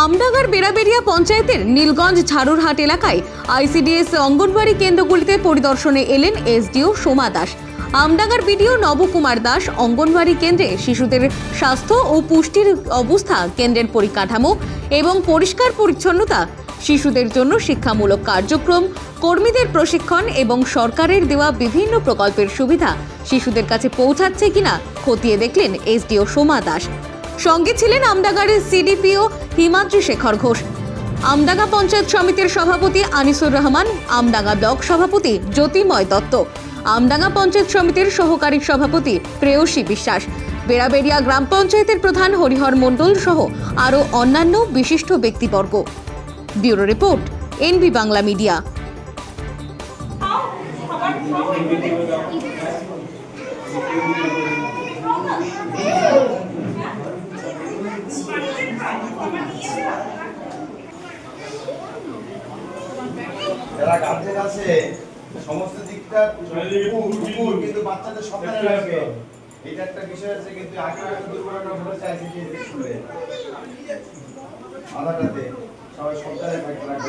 আমডাঙ্গার বেড়াবেড়িয়া পঞ্চায়েতের নীলগঞ্জ ঝাড়ুরহাট এলাকায় আইসিডিএস অঙ্গনওয়াড়ি কেন্দ্রগুলিতে পরিদর্শনে এলেন এসডিও সোমা দাস। আমডাঙ্গার বিডিও নবকুমার দাস অঙ্গনওয়াড়ি কেন্দ্রে শিশুদের স্বাস্থ্য ও পুষ্টির অবস্থা, কেন্দ্রের পরিকাঠামো এবং পরিষ্কার পরিচ্ছন্নতা, শিশুদের জন্য শিক্ষামূলক কার্যক্রম, কর্মীদের প্রশিক্ষণ এবং সরকারের দেওয়া বিভিন্ন প্রকল্পের সুবিধা শিশুদের কাছে পৌঁছাচ্ছে কিনা খতিয়ে দেখলেন এসডিও সোমা দাস। সঙ্গে ছিলেন আমডাঙ্গারের সিডিপিও হিমাদ্রি শেখর ঘোষ। আমডাঙ্গা পঞ্চায়েত সমিতির সভাপতি আনিসুর রহমান আমডাঙ্গা ব্লক সভাপতি জ্যোতিময় দত্ত আমডাঙ্গা পঞ্চায়েত সমিতির সহকারী সভাপতি প্রেয়সী বিশ্বাস, বেড়াবেড়িয়া গ্রাম পঞ্চায়েতের প্রধান হরিহর মণ্ডল সহ আরও অন্যান্য বিশিষ্ট ব্যক্তিবর্গ। Bureau report, NB Bangla media. যারা গার্জেন আছে সমস্ত দিকটা উপর, কিন্তু বাচ্চাদের সন্তানে রাখবে এটা একটা বিষয় আছে কিন্তু আগে একটা দুর্ঘটনা ঘটেছে আইসিডি স্কুলে আধাটাতে সবাই সন্তানের রাখবে